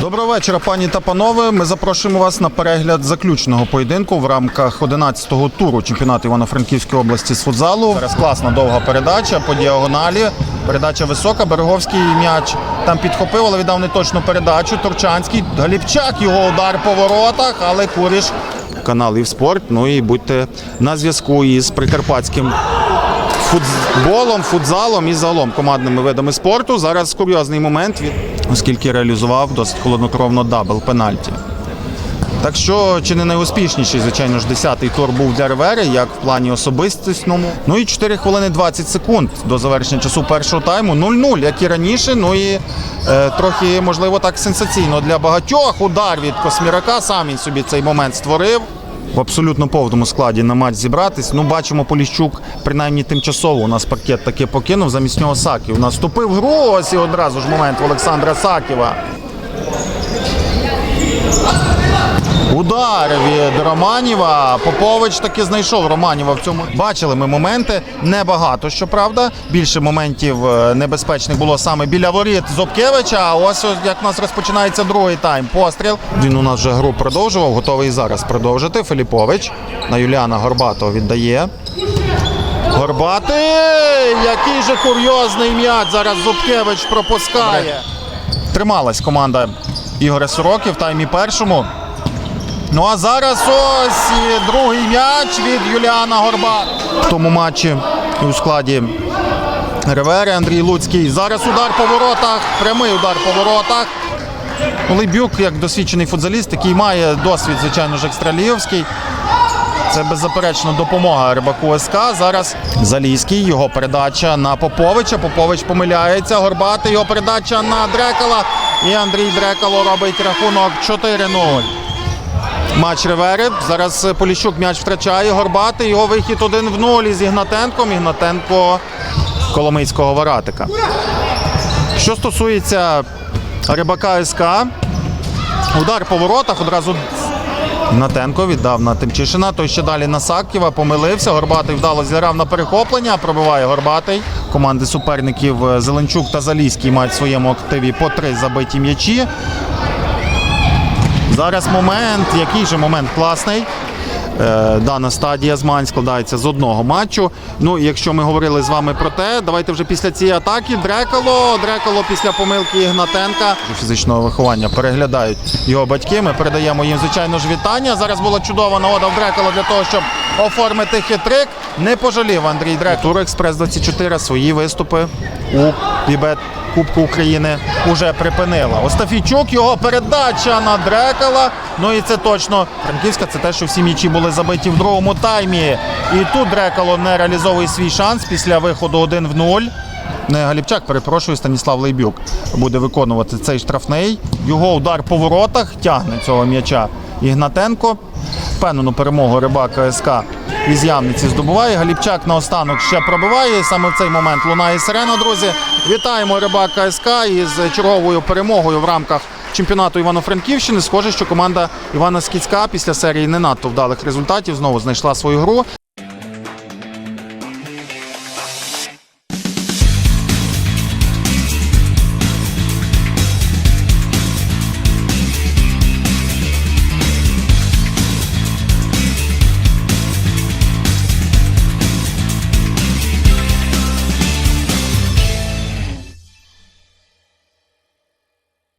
Доброго вечора, пані та панове. Ми запрошуємо вас на перегляд заключного поєдинку в рамках 11-го туру чемпіонату Івано-Франківської області з футзалу. Зараз класна довга передача по діагоналі. Передача висока. Береговський м'яч там підхопив, але віддав неточну передачу. Турчанський Галіпчак. Його удар по воротах, але Куріш. Канал «Івспорт». Ну і будьте на зв'язку із прикарпатським футболом, футзалом і загалом командними видами спорту. Зараз курйозний момент, оскільки реалізував досить холоднокровно дабл пенальті. Так що, чи не найуспішніший, звичайно ж, 10-й тур був для Ревери, як в плані особистісному. Ну і 4 хвилини 20 секунд до завершення часу першого тайму. 0-0, як і раніше. Ну і е, трохи, можливо, так сенсаційно для багатьох. Удар від Космірака сам він собі цей момент створив. В абсолютно повному складі на матч зібратись. Ну, бачимо, Поліщук принаймні тимчасово у нас пакет таки покинув. Замість нього Саків. Наступив гру. Ось і одразу ж момент в Олександра Саківа. Удар від Романіва. Попович таки знайшов Романіва в цьому. Бачили ми моменти. Небагато, щоправда. Більше моментів е, небезпечних було саме біля воріт Зобкевича. А ось ось як у нас розпочинається другий тайм. Постріл. Він у нас вже гру продовжував. Готовий і зараз продовжити. Филіпович на Юліана Горбатого віддає. Горбатий! Який же курйозний м'яч зараз Зубкевич пропускає. Трималась команда Ігоря Сороки в таймі першому. Ну а зараз ось другий м'яч від Юліана Горба. В тому матчі і у складі Ревери Андрій Луцький. Зараз удар по воротах, прямий удар по воротах. Либюк, як досвідчений футзаліст, який має досвід, звичайно ж, екстралігівський. Це беззаперечно допомога Рибаку СК. Зараз Залізький, його передача на Поповича. Попович помиляється. Горбатий, його передача на Дрекала. І Андрій Дрекало робить рахунок 4-0. Матч Ревери. Зараз Поліщук м'яч втрачає. Горбатий. Його вихід один в нуль із Ігнатенком. Ігнатенко Коломийського Варатика. Що стосується Рибака СК, удар по воротах одразу Ігнатенко віддав на Тимчишина. Той ще далі на Саківа. Помилився. Горбатий вдало зіграв на перехоплення. Пробиває Горбатий. Команди суперників Зеленчук та Залізький мають в своєму активі по три забиті м'ячі. Зараз момент, який же момент класний. Е, Дана стадія змагань складається з одного матчу. Ну, якщо ми говорили з вами про те, давайте вже після цієї атаки Дрекало, Дрекало після помилки Ігнатенка фізичного виховання переглядають його батьки. Ми передаємо їм, звичайно ж, вітання. Зараз була чудова нагода в Дрекало для того, щоб оформити хитрик. Не пожалів Андрій Дрек. Тур Експрес 24 свої виступи у Бібет Кубку України уже припинила. Остафійчук, його передача на Дрекала. Ну і це точно Франківська. Це те, що всі м'ячі були забиті в другому таймі. І тут Дрекало не реалізовує свій шанс після виходу 1 в 0. Не Галіпчак, перепрошую, Станіслав Лейбюк буде виконувати цей штрафний. Його удар по воротах тягне цього м'яча Ігнатенко. Впевнену перемогу рибака СК із Ямниці здобуває. Галіпчак наостанок ще пробиває. Саме в цей момент лунає сирена, друзі. Вітаємо рибака СК із черговою перемогою в рамках чемпіонату Івано-Франківщини. Схоже, що команда Івана Скіцька після серії не надто вдалих результатів знову знайшла свою гру.